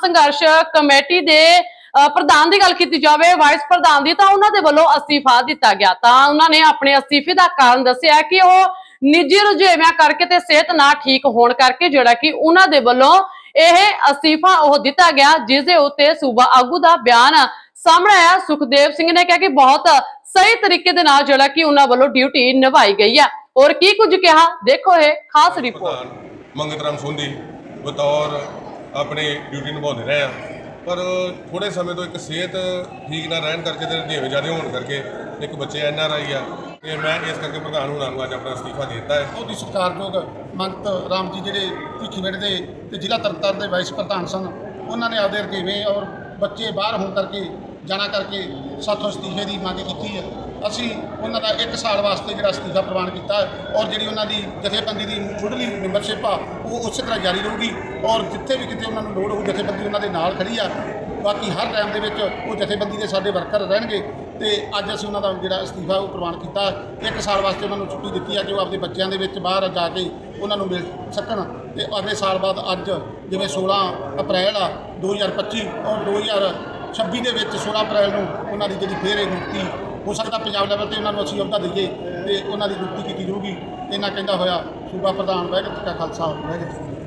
ਸੰਘਰਸ਼ ਕਮੇਟੀ ਦੇ ਪ੍ਰਧਾਨ ਦੀ ਗੱਲ ਕੀਤੀ ਜਾਵੇ ਵਾਈਸ ਪ੍ਰਧਾਨ ਦੀ ਤਾਂ ਉਹਨਾਂ ਦੇ ਵੱਲੋਂ ਅਸਤੀਫਾ ਦਿੱਤਾ ਗਿਆ। ਤਾਂ ਉਹਨਾਂ ਨੇ ਆਪਣੇ ਅਸਤੀਫੇ ਦਾ ਕਾਰਨ ਦੱਸਿਆ ਕਿ ਉਹ ਨਿੱਜੀ ਰੁਝੇਵਿਆਂ ਕਰਕੇ ਤੇ ਸਿਹਤ ਨਾ ਠੀਕ ਹੋਣ ਕਰਕੇ ਜਿਹੜਾ ਕਿ ਉਹਨਾਂ ਦੇ ਵੱਲੋਂ ਇਹ ਅਸਤੀਫਾ ਉਹ ਦਿੱਤਾ ਗਿਆ ਜਿਸ ਦੇ ਉੱਤੇ ਸੂਬਾ ਆਗੂ ਦਾ ਬਿਆਨ ਸਾਹਮਣੇ ਆਇਆ। ਸੁਖਦੇਵ ਸਿੰਘ ਨੇ ਕਿਹਾ ਕਿ ਬਹੁਤ ਸਹੀ ਤਰੀਕੇ ਦੇ ਨਾਲ ਜਿਹੜਾ ਕਿ ਉਹਨਾਂ ਵੱਲੋਂ ਡਿਊਟੀ ਨਿਭਾਈ ਗਈ ਹੈ। ਔਰ ਕੀ ਕੁਝ ਕਿਹਾ? ਦੇਖੋ ਇਹ ਖਾਸ ਰਿਪੋਰਟ ਮੰਗਤ ਰਾਮ ਬਤੌਰ ਆਪਣੇ ਡਿਊਟੀ ਨਿਭਾਉਂਦੇ ਰਹੇ ਆ। ਪਰ ਥੋੜੇ ਸਮੇਂ ਤੋਂ ਇੱਕ ਸਿਹਤ ਠੀਕ ਨਾ ਰਹਿਣ ਕਰਕੇ ਤੇ ਰੁਝੇਵੇਂ ਜ਼ਿਆਦਾ ਹੋਣ ਕਰਕੇ ਇੱਕ ਬੱਚੇ ਐਨ ਆਰ ਆਈ ਆ ਤੇ ਮੈਂ ਇਸ ਕਰਕੇ ਪ੍ਰਧਾਨ ਹੋਣਾ ਨੂੰ ਅੱਜ ਆਪਣਾ ਅਸਤੀਫਾ ਦੇ ਦਿੱਤਾ ਹੈ। ਬਹੁਤ ਹੀ ਸਤਿਕਾਰਯੋਗ ਮੰਗਤ ਰਾਮ ਜੀ ਜਿਹੜੇ ਭਿੱਖੀਵਿੰਡ ਦੇ ਤੇ ਜ਼ਿਲ੍ਹਾ ਤਰਨਤਾਰਨ ਦੇ ਵਾਈਸ ਪ੍ਰਧਾਨ ਸਨ, ਉਹਨਾਂ ਨੇ ਆਪਦੇ ਰਜੇਵੇਂ ਔਰ ਬੱਚੇ ਬਾਹਰ ਹੋਣ ਕਰਕੇ ਜਾਣਾ ਕਰਕੇ ਸਾਥੋਂ ਅਸਤੀਫੇ ਦੀ ਮੰਗ ਕੀਤੀ ਹੈ। ਅਸੀਂ ਉਹਨਾਂ ਦਾ 1 ਸਾਲ ਵਾਸਤੇ ਜਿਹੜਾ ਅਸਤੀਫਾ ਪ੍ਰਵਾਨ ਕੀਤਾ ਔਰ ਜਿਹੜੀ ਉਹਨਾਂ ਦੀ ਜਥੇਬੰਦੀ ਦੀ ਮੁੱਢਲੀ ਮੈਂਬਰਸ਼ਿਪ ਆ, ਉਹ ਉਸੇ ਤਰ੍ਹਾਂ ਜਾਰੀ ਰਹੂਗੀ ਔਰ ਜਿੱਥੇ ਵੀ ਕਿਤੇ ਉਹਨਾਂ ਨੂੰ ਲੋੜ ਹੋਊ, ਜਥੇਬੰਦੀ ਉਹਨਾਂ ਦੇ ਨਾਲ ਖੜੀ ਆ। ਬਾਕੀ ਹਰ ਟਾਈਮ ਦੇ ਵਿੱਚ ਉਹ ਜਥੇਬੰਦੀ ਦੇ ਸਾਡੇ ਵਰਕਰ ਰਹਿਣਗੇ ਤੇ ਅੱਜ ਅਸੀਂ ਉਹਨਾਂ ਦਾ ਜਿਹੜਾ ਅਸਤੀਫਾ ਉਹ ਪ੍ਰਵਾਨ ਕੀਤਾ ਇੱਕ ਸਾਲ ਵਾਸਤੇ ਉਹਨਾਂ ਨੂੰ ਛੁੱਟੀ ਦਿੱਤੀ ਹੈ ਕਿ ਉਹ ਆਪਣੇ ਬੱਚਿਆਂ ਦੇ ਵਿੱਚ ਬਾਹਰ ਜਾ ਕੇ ਉਹਨਾਂ ਨੂੰ ਮਿਲ ਸਕਣ ਤੇ ਅਗਲੇ ਸਾਲ ਬਾਅਦ ਅੱਜ ਜਿਵੇਂ 16 ਅਪ੍ਰੈਲ ਆ 2025 ਔਰ 2026 ਦੇ ਵਿੱਚ 16 ਅਪ੍ਰੈਲ ਨੂੰ ਉਹਨਾਂ ਦੀ ਜਿਹੜੀ ਫੇਰ ਇਹ ਨਿਯੁਕਤੀ ਹੋ ਸਕਦਾ ਪੰਜਾਬ ਲੈਵਲ ਤੇ ਉਹਨਾਂ ਨੂੰ ਅਸੀਂ ਅਹੁਦਾ ਦਈਏ ਤੇ ਉਹਨਾਂ ਦੀ ਨਿਯੁਕਤੀ ਕੀਤੀ ਜਾਊਗੀ। ਇਹਨਾਂ ਕਹਿੰਦਾ ਹੋਇਆ ਸੂਬਾ ਪ੍ਰਧਾਨ ਵਾਹਿਗੁਰੂ ਜੀ ਕਾ ਖਾਲਸਾ, ਵਾਹਿਗੁਰੂ ਜੀ